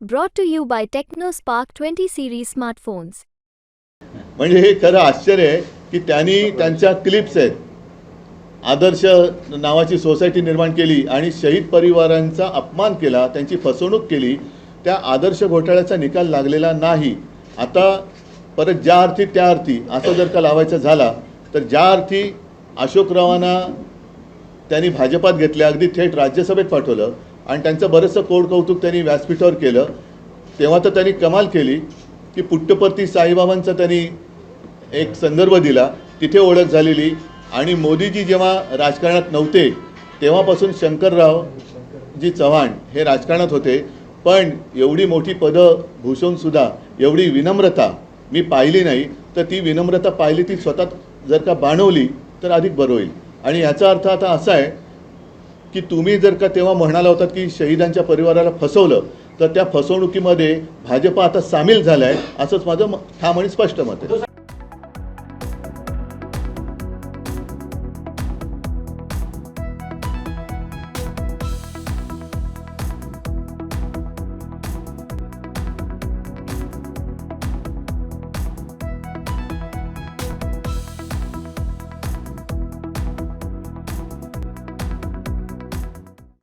Brought to you by TechnoSpark 20 series smartphones. म्हणजे हे खरं आश्चर्य आहे की त्यांनी त्यांच्या क्लिप्स आहेत आदर्श नावाची सोसायटी निर्माण केली आणि शहीद परिवारांचा अपमान केला त्यांची फसवणूक केली त्या आदर्श घोटाळ्याचा निकाल लागलेला नाही आता परत ज्या अर्थी त्या अर्थी असं जर का लावायचं झाला तर ज्या अर्थी अशोकरावांना त्यांनी भाजपात घेतल्या अगदी थेट राज्यसभेत पाठवलं आणि त्यांचं बरंचसं कोड कौतुक त्यांनी व्यासपीठावर केलं. तेव्हा तर त्यांनी कमाल केली की पुट्टपर्ती साईबाबांचा त्यांनी एक संदर्भ दिला. तिथे ओळख झालेली. आणि मोदीजी जेव्हा राजकारणात नव्हते तेव्हापासून शंकरराव जी चव्हाण हे राजकारणात होते. पण एवढी मोठी पदं भूषवूनसुद्धा एवढी विनम्रता मी पाहिली नाही. तर ती विनम्रता पाहिली ती स्वतः जर का बाणवली तर अधिक बरं होईल. आणि याचा अर्थ आता असा आहे की तुम्ही जर का तेव्हा म्हणाला होतात की शहीदांच्या परिवाराला फसवलं तर त्या फसवणुकीमध्ये भाजप आता सामील झाला आहे असंच माझं ठाम आणि स्पष्ट मत आहे.